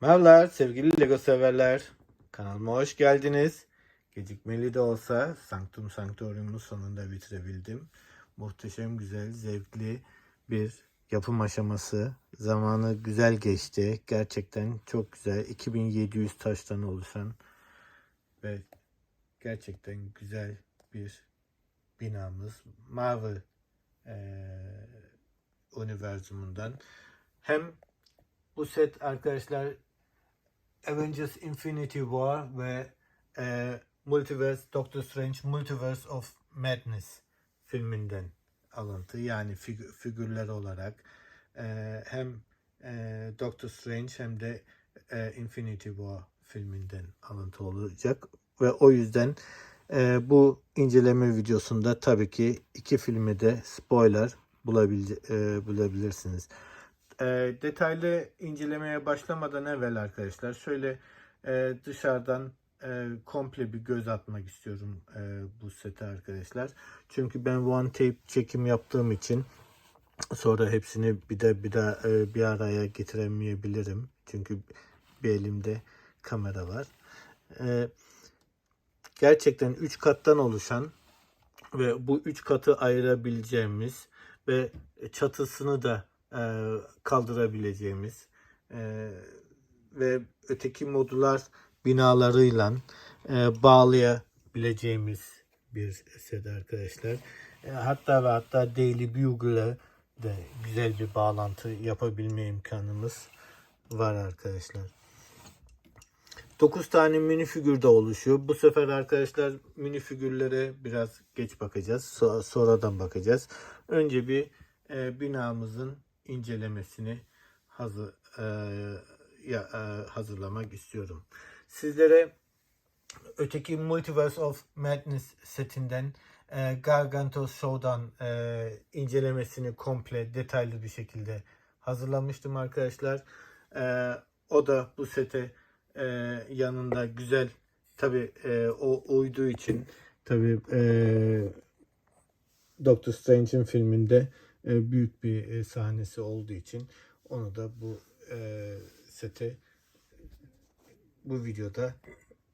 Merhabalar sevgili Lego severler. Kanalıma hoş geldiniz. Gecikmeli de olsa Sanctum Sanctorium'u sonunda bitirebildim. Muhteşem, güzel, zevkli bir yapım aşaması. Zamanı güzel geçti. Gerçekten çok güzel. 2700 taştan oluşan ve gerçekten güzel bir binamız. Marvel eee univerzumundan. Hem bu set arkadaşlar Avengers Infinity War ve e, Multiverse Doctor Strange Multiverse of Madness filminden alıntı yani figü- figürler olarak e, hem e, Doctor Strange hem de e, Infinity War filminden alıntı olacak ve o yüzden e, bu inceleme videosunda tabii ki iki filmi de spoiler bulabil- e, bulabilirsiniz. E, detaylı incelemeye başlamadan evvel arkadaşlar şöyle e, dışarıdan e, komple bir göz atmak istiyorum e, bu sete arkadaşlar. Çünkü ben one tape çekim yaptığım için sonra hepsini bir de bir daha e, bir araya getiremeyebilirim. Çünkü bir elimde kamera var. E, gerçekten 3 kattan oluşan ve bu 3 katı ayırabileceğimiz ve çatısını da e, kaldırabileceğimiz e, ve öteki modular binalarıyla e, bağlayabileceğimiz bir set arkadaşlar. E, hatta ve hatta Daily Bugle'la da güzel bir bağlantı yapabilme imkanımız var arkadaşlar. 9 tane minifigür de oluşuyor. Bu sefer arkadaşlar minifigürlere biraz geç bakacağız. So- sonradan bakacağız. Önce bir e, binamızın incelemesini hazır e, ya, e, hazırlamak istiyorum. Sizlere öteki Multiverse of Madness setinden e, Gargantos Show'dan e, incelemesini komple detaylı bir şekilde hazırlamıştım arkadaşlar. E, o da bu sete e, yanında güzel tabi o uyduğu için tabi Doctor Strange'in filminde e, büyük bir e, sahnesi olduğu için onu da bu e, sete bu videoda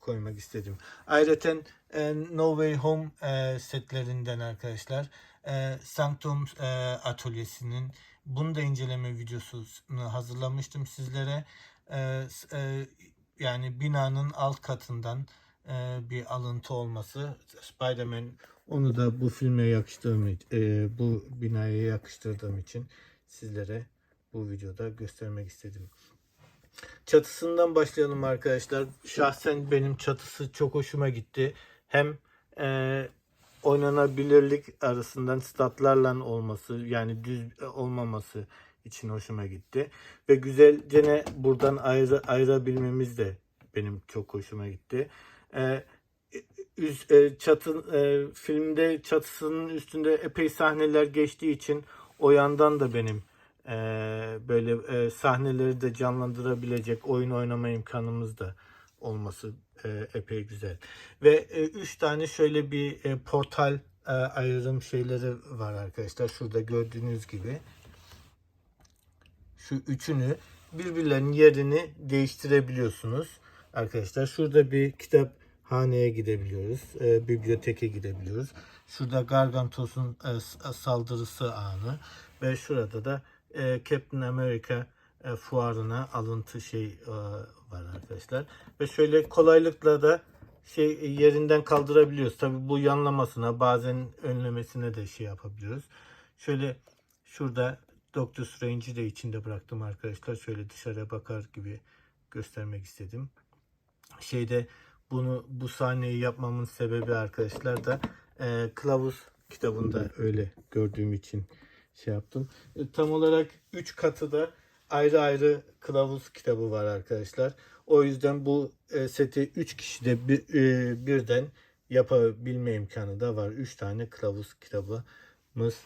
koymak istedim. Ayrıca e, No Way Home e, setlerinden arkadaşlar e, Sanctum e, atölyesinin bunu da inceleme videosunu hazırlamıştım sizlere. E, e, yani binanın alt katından e, bir alıntı olması. Spider-Man onu da bu filme yakıştırdığım için, e, bu binaya yakıştırdığım için sizlere bu videoda göstermek istedim. Çatısından başlayalım arkadaşlar. Şahsen benim çatısı çok hoşuma gitti. Hem e, oynanabilirlik arasından statlarla olması yani düz olmaması için hoşuma gitti. Ve güzelce buradan ayrı, ayırabilmemiz de benim çok hoşuma gitti. E, üst, e, çatı, e, filmde çatısının üstünde epey sahneler geçtiği için o yandan da benim e, böyle e, sahneleri de canlandırabilecek oyun oynama imkanımız da olması e, epey güzel. Ve e, üç tane şöyle bir e, portal e, ayrım şeyleri var arkadaşlar. Şurada gördüğünüz gibi. Şu üçünü birbirlerinin yerini değiştirebiliyorsunuz arkadaşlar. Şurada bir kitap haneye gidebiliyoruz. E, biblioteke gidebiliyoruz. Şurada Gargantos'un e, s- saldırısı anı ve şurada da e, Captain America e, fuarına alıntı şey e, var arkadaşlar. Ve şöyle kolaylıkla da şey e, yerinden kaldırabiliyoruz. Tabi bu yanlamasına bazen önlemesine de şey yapabiliyoruz. Şöyle şurada Doctor Strange'i de içinde bıraktım arkadaşlar. Şöyle dışarıya bakar gibi göstermek istedim. Şeyde bunu bu sahneyi yapmamın sebebi arkadaşlar da e, kılavuz kitabında öyle gördüğüm için şey yaptım. E, tam olarak 3 katı da ayrı ayrı kılavuz kitabı var arkadaşlar. O yüzden bu e, seti 3 kişi de bir, e, birden yapabilme imkanı da var. 3 tane kılavuz kitabımız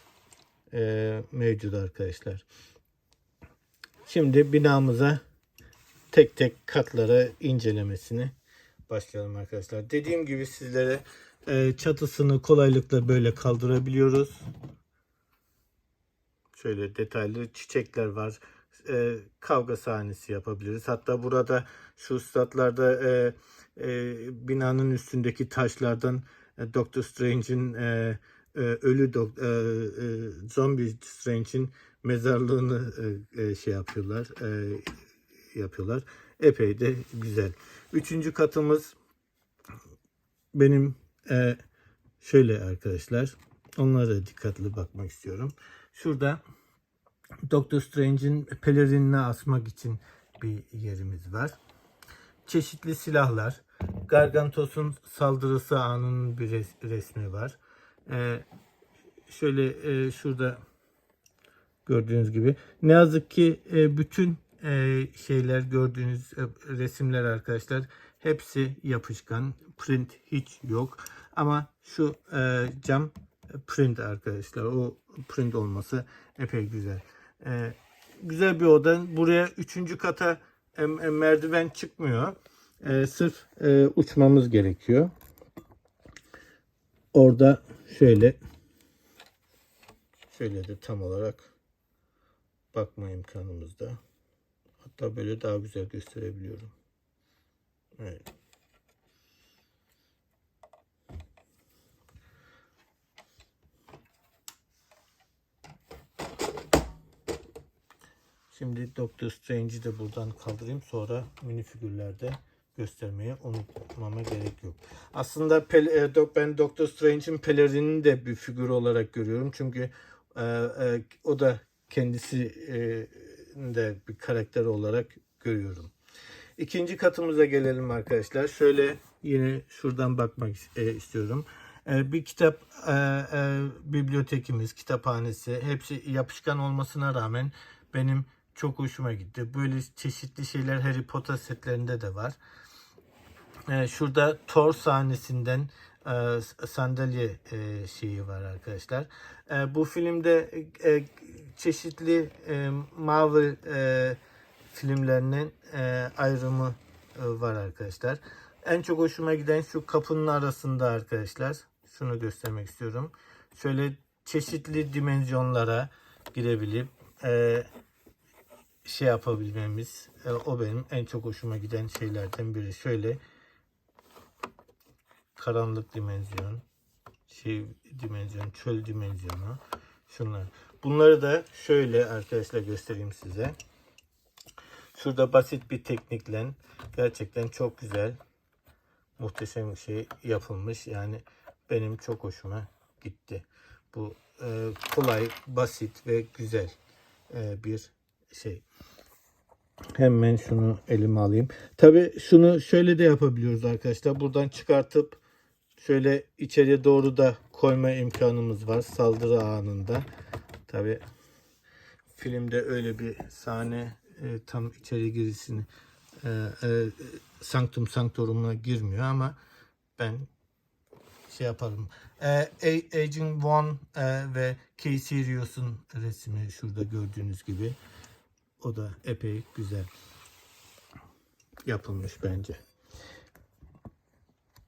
e, mevcut arkadaşlar. Şimdi binamıza tek tek katlara incelemesini başlayalım arkadaşlar. Dediğim gibi sizlere e, çatısını kolaylıkla böyle kaldırabiliyoruz. Şöyle detaylı çiçekler var. e, kavga sahnesi yapabiliriz. Hatta burada şu statlarda e, e, binanın üstündeki taşlardan e, Doctor Strange'in e, e, ölü dok, e, e, zombie Strange'in mezarlığını e, e, şey yapıyorlar. E, yapıyorlar. Epey de güzel. Üçüncü katımız benim e, şöyle arkadaşlar. Onlara dikkatli bakmak istiyorum. Şurada Doctor Strange'in pelerinini asmak için bir yerimiz var. Çeşitli silahlar. Gargantos'un saldırısı anının bir res- resmi var. Ee, şöyle e, şurada gördüğünüz gibi. Ne yazık ki e, bütün e, şeyler gördüğünüz e, resimler arkadaşlar hepsi yapışkan. Print hiç yok. Ama şu e, cam print arkadaşlar. O print olması epey güzel. E, güzel bir oda. Buraya üçüncü kata e, e, merdiven çıkmıyor. E, sırf e, uçmamız gerekiyor. Orada şöyle şöyle de tam olarak bakma imkanımızda. Hatta böyle daha güzel gösterebiliyorum. Evet. Şimdi Doctor Strange'i de buradan kaldırayım. Sonra minifigürlerde göstermeye unutmama gerek yok. Aslında e, ben Doctor Strange'in pelerinini de bir figür olarak görüyorum. Çünkü e, e, o da kendisi de bir karakter olarak görüyorum. İkinci katımıza gelelim arkadaşlar. Şöyle yine şuradan bakmak e, istiyorum. E, bir kitap e, bibliotekimiz, kitaphanesi hepsi yapışkan olmasına rağmen benim çok hoşuma gitti. Böyle çeşitli şeyler Harry Potter setlerinde de var. Şurada Thor sahnesinden e, sandalye e, şeyi var arkadaşlar. E, bu filmde çeşitli Marvel filmlerinin ayrımı var arkadaşlar. En çok hoşuma giden şu kapının arasında arkadaşlar. Şunu göstermek istiyorum. Şöyle çeşitli dimensionlara girebilip şey yapabilmemiz o benim en çok hoşuma giden şeylerden biri. Şöyle karanlık dimensiyon, şey dimensiyon, çöl dimensionu, şunlar. Bunları da şöyle arkadaşlar göstereyim size. Şurada basit bir teknikle gerçekten çok güzel, muhteşem bir şey yapılmış. Yani benim çok hoşuma gitti. Bu e, kolay, basit ve güzel e, bir şey. Hemen şunu elime alayım. Tabi şunu şöyle de yapabiliyoruz arkadaşlar. Buradan çıkartıp şöyle içeriye doğru da koyma imkanımız var saldırı anında. Tabi filmde öyle bir sahne e, tam içeri girisini e, e, sanktum sanktorumuna girmiyor ama ben şey yaparım. E, Agent One e, ve K Sirius'un resmi şurada gördüğünüz gibi. O da epey güzel yapılmış bence.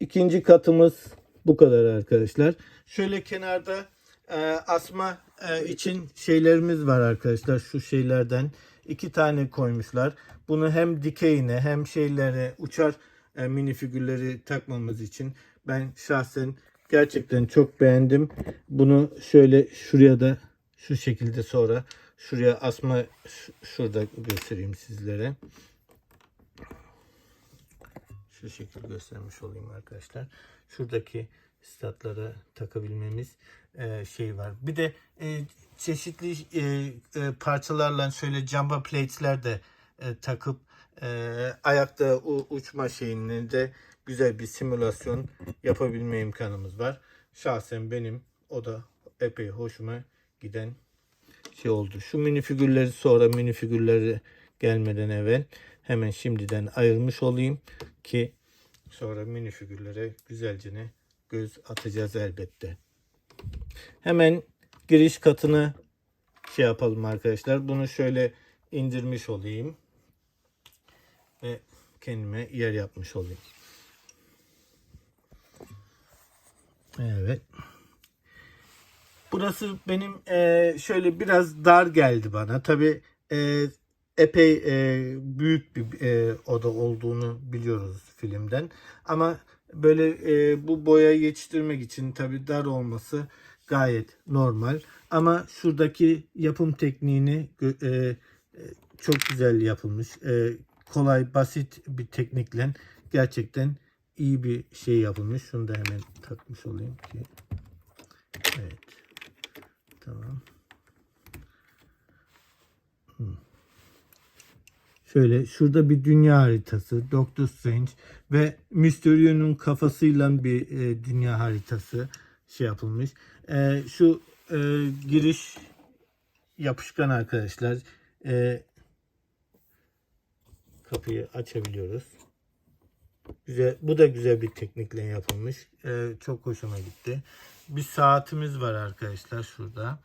İkinci katımız bu kadar arkadaşlar. Şöyle kenarda e, asma e, için şeylerimiz var arkadaşlar. Şu şeylerden iki tane koymuşlar. Bunu hem dikeyine hem şeylere uçar e, mini figürleri takmamız için ben şahsen gerçekten çok beğendim. Bunu şöyle şuraya da şu şekilde sonra şuraya asma şurada göstereyim sizlere. Şu şekilde göstermiş olayım arkadaşlar. Şuradaki statlara takabilmemiz e, şey var. Bir de e, çeşitli e, e, parçalarla şöyle jumbo plates'ler de e, takıp e, ayakta u- uçma şeyini de güzel bir simülasyon yapabilme imkanımız var. Şahsen benim o da epey hoşuma giden şey oldu. Şu mini figürleri sonra mini figürleri gelmeden evvel hemen şimdiden ayırmış olayım ki sonra mini figürlere güzelce ne göz atacağız elbette. Hemen giriş katını şey yapalım arkadaşlar. Bunu şöyle indirmiş olayım ve kendime yer yapmış olayım. Evet. Burası benim e, şöyle biraz dar geldi bana. Tabi epey e, büyük bir e, oda olduğunu biliyoruz filmden. Ama böyle e, bu boyayı yetiştirmek için tabii dar olması gayet normal. Ama şuradaki yapım tekniğini e, e, çok güzel yapılmış. E, kolay, basit bir teknikle gerçekten iyi bir şey yapılmış. Şunu da hemen takmış olayım ki. Evet. Tamam. Şöyle şurada bir dünya haritası, Doctor Strange ve Mysterio'nun kafasıyla bir e, dünya haritası şey yapılmış. E, şu e, giriş yapışkan arkadaşlar. E, kapıyı açabiliyoruz. Güzel, bu da güzel bir teknikle yapılmış. E, çok hoşuma gitti. Bir saatimiz var arkadaşlar şurada.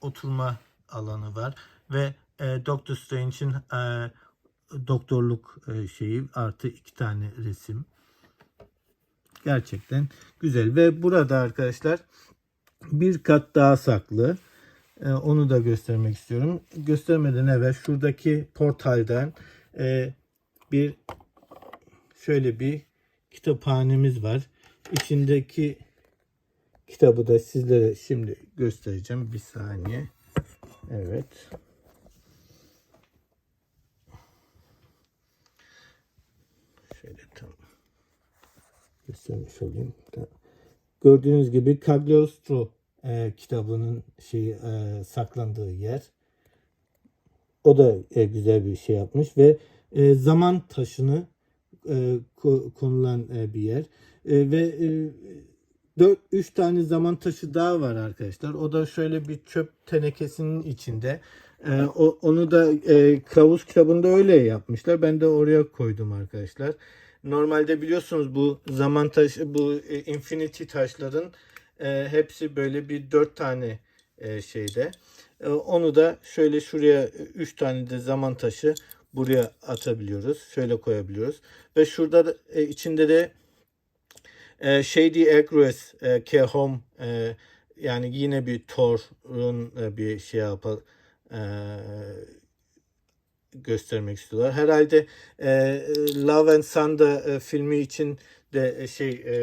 Oturma alanı var ve e, Doctor Strange'in e, doktorluk e, şeyi artı iki tane resim. Gerçekten güzel ve burada arkadaşlar bir kat daha saklı. E, onu da göstermek istiyorum. Göstermeden evvel şuradaki portalden e, bir şöyle bir kitaphanemiz var. İçindeki kitabı da sizlere şimdi göstereceğim. Bir saniye. Evet. Şöyle tam göstermiş olayım. Gördüğünüz gibi Cagliostro e, kitabının şey e, saklandığı yer. O da e, güzel bir şey yapmış ve e, zaman taşını e, ko- konulan e, bir yer. E, ve e, 4 3 tane zaman taşı daha var arkadaşlar. O da şöyle bir çöp tenekesinin içinde. E, o, onu da e, Kılavuz kitabında öyle yapmışlar. Ben de oraya koydum arkadaşlar. Normalde biliyorsunuz bu zaman taşı, bu e, infinity taşların e, hepsi böyle bir dört tane e, şeyde. E, onu da şöyle şuraya 3 tane de zaman taşı buraya atabiliyoruz. Şöyle koyabiliyoruz. Ve şurada da, e, içinde de e, Shady Acres e, Care Home e, yani yine bir Thor'un e, bir şey yapar e, göstermek istiyorlar. Herhalde e, Love and Thunder e, filmi için de e, şey e,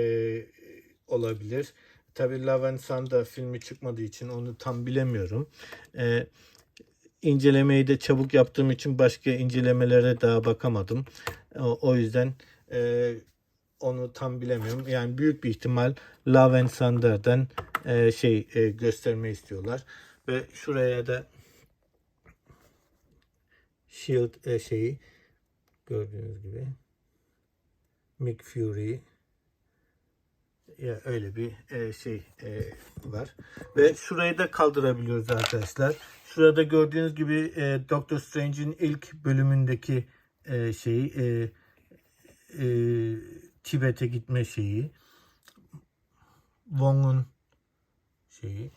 olabilir. Tabii Love and Thunder filmi çıkmadığı için onu tam bilemiyorum. E, incelemeyi de çabuk yaptığım için başka incelemelere daha bakamadım. O, o yüzden e, onu tam bilemiyorum. Yani büyük bir ihtimal Love and Thunder'dan e, şey e, gösterme istiyorlar. Ve şuraya da Shield e, şeyi gördüğünüz gibi Mick Fury ya öyle bir e, şey e, var. Ve şurayı da kaldırabiliyoruz arkadaşlar. Şurada gördüğünüz gibi e, Doctor Strange'in ilk bölümündeki e, şeyi e, e, Tibet'e gitme şeyi. Wong'un şeyi.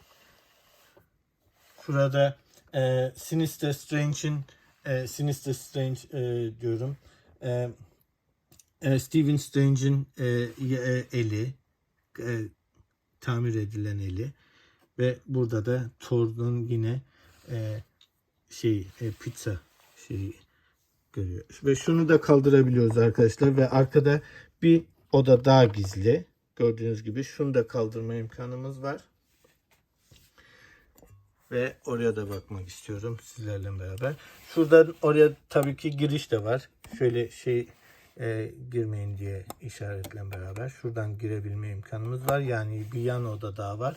Şurada e, Sinister Strange'in e, Sinister Strange e, diyorum. E, e, Stephen Strange'in e, e, eli e, tamir edilen eli ve burada da Thor'un yine e, şey e, pizza şeyi görüyor. Ve şunu da kaldırabiliyoruz arkadaşlar ve arkada bir oda daha gizli. Gördüğünüz gibi şunu da kaldırma imkanımız var. Ve oraya da bakmak istiyorum sizlerle beraber. Şuradan oraya tabii ki giriş de var. Şöyle şey e, girmeyin diye işaretle beraber. Şuradan girebilme imkanımız var. Yani bir yan oda daha var.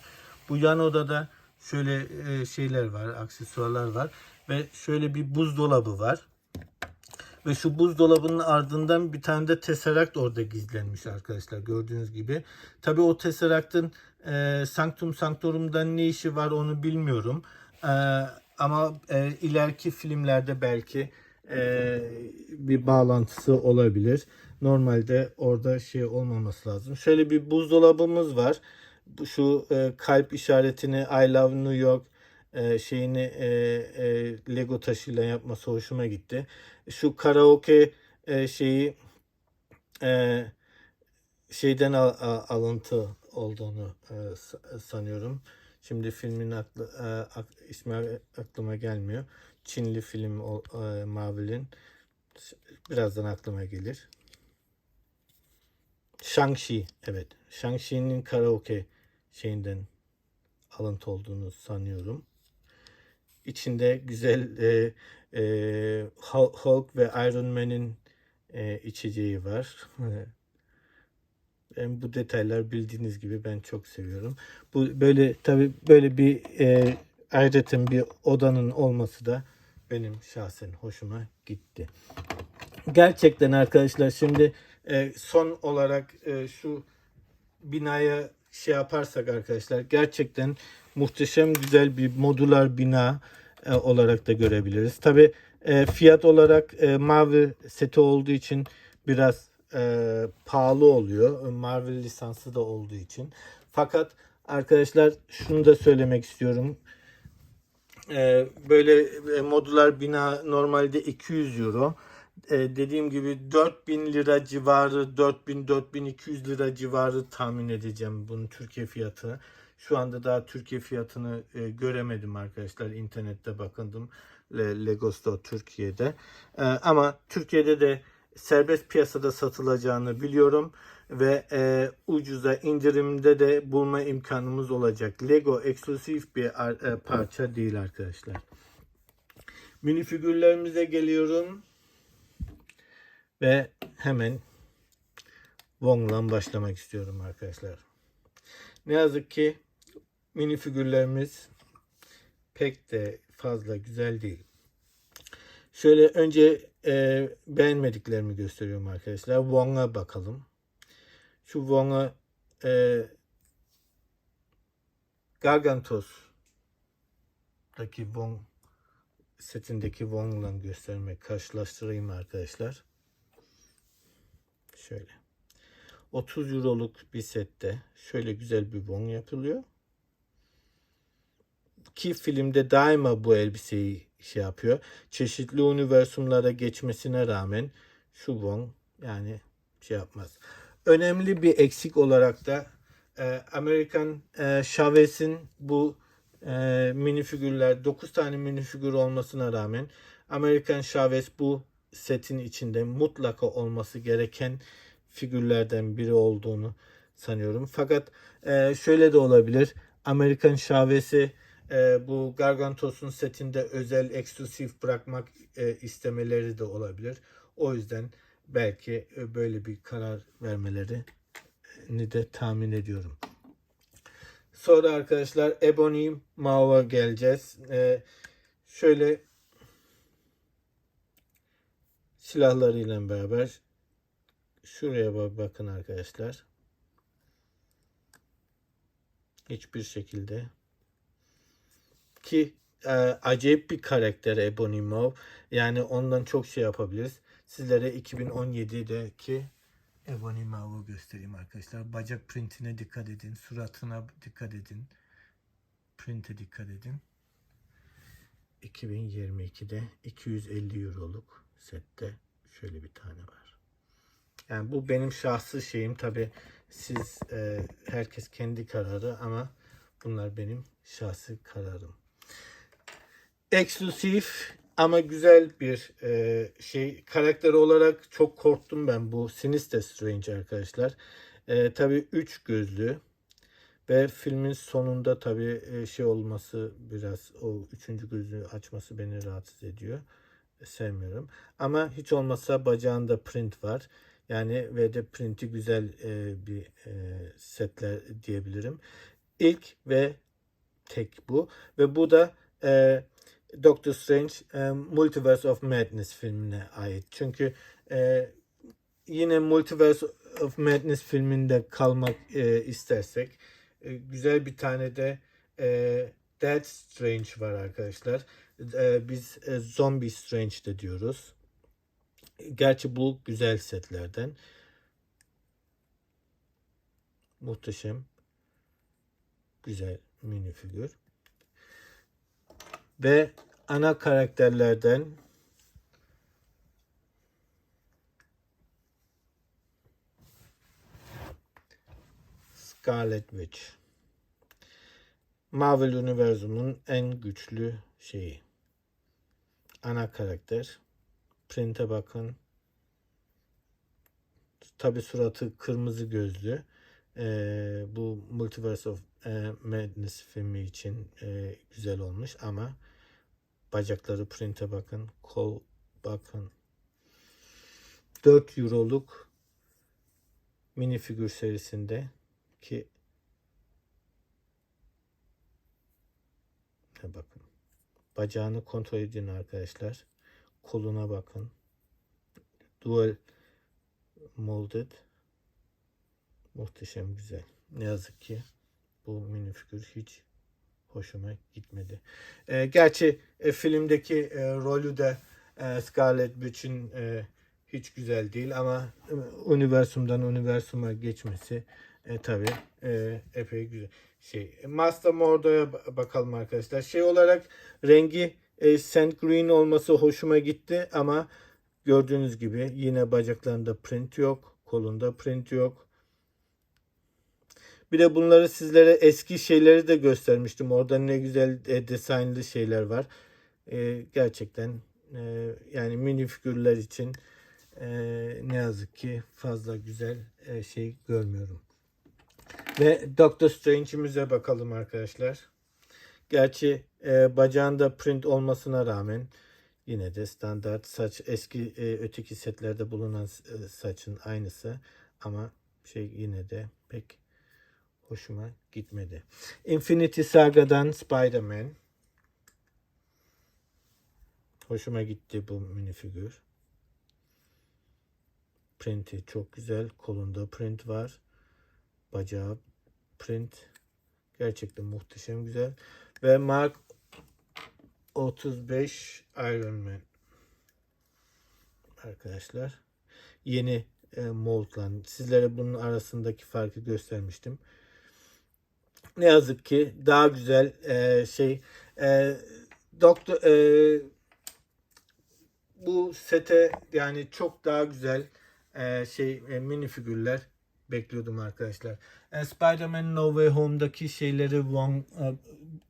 Bu yan odada şöyle e, şeyler var, aksesuarlar var. Ve şöyle bir buzdolabı var. Ve şu buzdolabının ardından bir tane de Tesseract orada gizlenmiş arkadaşlar gördüğünüz gibi. Tabi o Tesseract'ın e, Sanctum Sanctorum'dan ne işi var onu bilmiyorum. E, ama e, ileriki filmlerde belki e, bir bağlantısı olabilir. Normalde orada şey olmaması lazım. Şöyle bir buzdolabımız var. Şu e, kalp işaretini I love New York e, şeyini e, e, Lego taşıyla yapması hoşuma gitti. Şu karaoke e, şeyi e, şeyden al- a- alıntı olduğunu e, sa- sanıyorum. Şimdi filmin aklı, e, ak- ismi aklıma gelmiyor. Çinli film e, Marvel'in. Birazdan aklıma gelir. Shang-Chi. Evet. Shang-Chi'nin karaoke şeyinden alıntı olduğunu sanıyorum. İçinde güzel e, e, Hul- Hulk ve Iron Man'in e, içeceği var. Ben bu detaylar bildiğiniz gibi ben çok seviyorum. Bu böyle tabi böyle bir e, ayrıca bir odanın olması da benim şahsen hoşuma gitti. Gerçekten arkadaşlar şimdi e, son olarak e, şu binaya şey yaparsak arkadaşlar gerçekten muhteşem güzel bir modular bina e, olarak da görebiliriz. Tabi fiyat olarak e, mavi seti olduğu için biraz e, pahalı oluyor. Marvel lisansı da olduğu için. Fakat arkadaşlar şunu da söylemek istiyorum. E, böyle e, modular bina normalde 200 euro. E, dediğim gibi 4000 lira civarı 4000-4200 lira civarı tahmin edeceğim bunun Türkiye fiyatını. Şu anda daha Türkiye fiyatını e, göremedim arkadaşlar. İnternette bakındım. Le- Lego Store Türkiye'de. E, ama Türkiye'de de serbest piyasada satılacağını biliyorum ve e, ucuza indirimde de bulma imkanımız olacak. Lego eksklusif bir ar- e, parça değil arkadaşlar. Minifigürlerimize geliyorum ve hemen Wong'la başlamak istiyorum arkadaşlar. Ne yazık ki minifigürlerimiz pek de fazla güzel değil. Şöyle önce e, beğenmediklerimi gösteriyorum arkadaşlar. Wong'a bakalım. Şu Wong'a e, Gargantos'taki Wong setindeki Wong'la göstermek karşılaştırayım arkadaşlar. Şöyle. 30 euroluk bir sette şöyle güzel bir Wong yapılıyor. Ki filmde daima bu elbiseyi şey yapıyor. Çeşitli universumlara geçmesine rağmen şu Wong yani şey yapmaz. Önemli bir eksik olarak da e, Amerikan e, Chavez'in bu e, minifigürler 9 tane minifigür olmasına rağmen Amerikan Chavez bu setin içinde mutlaka olması gereken figürlerden biri olduğunu sanıyorum. Fakat e, şöyle de olabilir. Amerikan Chavez'i e, bu Gargantos'un setinde özel eksklusif bırakmak e, istemeleri de olabilir. O yüzden belki böyle bir karar vermelerini de tahmin ediyorum. Sonra arkadaşlar Ebony Mau'a geleceğiz. E, şöyle silahlarıyla beraber şuraya bak- bakın arkadaşlar. Hiçbir şekilde ki e, acayip bir karakter Ebony Maw. Yani ondan çok şey yapabiliriz. Sizlere 2017'deki Ebony Maw'u göstereyim arkadaşlar. Bacak printine dikkat edin. Suratına dikkat edin. Printe dikkat edin. 2022'de 250 euroluk sette şöyle bir tane var. Yani bu benim şahsi şeyim. Tabi siz e, herkes kendi kararı ama bunlar benim şahsi kararım. Eksklusif ama güzel bir e, şey. Karakter olarak çok korktum ben bu Sinister Strange arkadaşlar. E, tabii üç gözlü ve filmin sonunda tabii e, şey olması biraz o üçüncü gözü açması beni rahatsız ediyor. Sevmiyorum. Ama hiç olmazsa bacağında print var. Yani ve de printi güzel e, bir e, setler diyebilirim. İlk ve tek bu. Ve bu da e, Doctor Strange e, Multiverse of Madness filmine ait. Çünkü e, yine Multiverse of Madness filminde kalmak e, istersek e, güzel bir tane de e, Dead Strange var arkadaşlar. E, biz e, Zombie Strange de diyoruz. Gerçi bu güzel setlerden. Muhteşem. Güzel minifigür. Ve ana karakterlerden Scarlet Witch. Marvel Universumun en güçlü şeyi. ana karakter. Print'e bakın. Tabi suratı kırmızı gözlü. Ee, bu Multiverse of e, Madness filmi için e, güzel olmuş ama bacakları print'e bakın. Kol bakın. 4 euroluk mini figür serisinde ki bakın. Bacağını kontrol edin arkadaşlar. Koluna bakın. Dual molded. Muhteşem güzel. Ne yazık ki bu minifigür hiç hoşuma gitmedi. Ee, gerçi e, filmdeki e, rolü de e, Scarlett Witch'in e, hiç güzel değil ama e, universumdan universuma geçmesi e, tabi e, epey güzel. Şey, Master Mordo'ya ba- bakalım arkadaşlar. Şey olarak rengi e, sand green olması hoşuma gitti ama gördüğünüz gibi yine bacaklarında print yok, kolunda print yok. Bir de bunları sizlere eski şeyleri de göstermiştim. Orada ne güzel e, dizaynlı şeyler var. E, gerçekten e, yani mini figürler için e, ne yazık ki fazla güzel e, şey görmüyorum. Ve Doctor Strange'imize bakalım arkadaşlar. Gerçi e, bacağında print olmasına rağmen yine de standart saç eski e, öteki setlerde bulunan e, saçın aynısı ama şey yine de pek hoşuma gitmedi. Infinity Saga'dan Spider-Man. Hoşuma gitti bu minifigür. Print'i çok güzel. Kolunda print var. Bacağı print. Gerçekten muhteşem güzel. Ve Mark 35 Iron Man. Arkadaşlar. Yeni e, moldla. Sizlere bunun arasındaki farkı göstermiştim. Ne yazık ki daha güzel e, şey e, doktor e, bu sete yani çok daha güzel e, şey e, mini figürler bekliyordum arkadaşlar. E, Spider-Man No Way Home'daki şeyleri Wong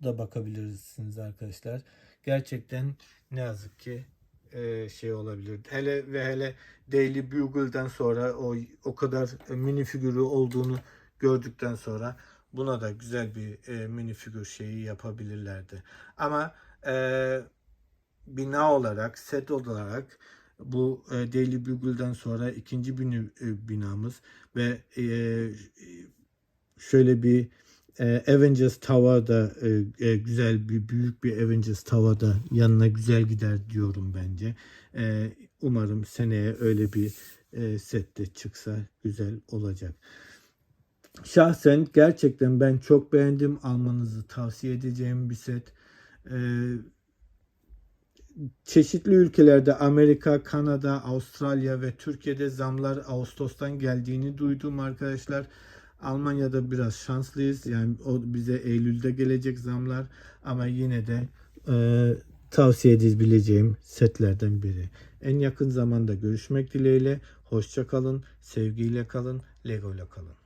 e, bakabilirsiniz arkadaşlar. Gerçekten ne yazık ki e, şey olabilir. Hele ve hele Daily Bugle'dan sonra o o kadar mini figürü olduğunu gördükten sonra buna da güzel bir e, mini figür şeyi yapabilirlerdi. Ama e, bina olarak, set olarak bu e, Daily Bugle'dan sonra ikinci bini, e, binamız ve e, şöyle bir e, Avengers Tower da e, e, güzel bir büyük bir Avengers Tower da yanına güzel gider diyorum bence. E, umarım seneye öyle bir e, sette çıksa güzel olacak. Şahsen gerçekten ben çok beğendim. Almanızı tavsiye edeceğim bir set. Ee, çeşitli ülkelerde Amerika, Kanada, Avustralya ve Türkiye'de zamlar Ağustos'tan geldiğini duydum arkadaşlar. Almanya'da biraz şanslıyız. Yani o bize Eylül'de gelecek zamlar ama yine de e, tavsiye edebileceğim setlerden biri. En yakın zamanda görüşmek dileğiyle. Hoşça kalın, sevgiyle kalın, Lego ile kalın.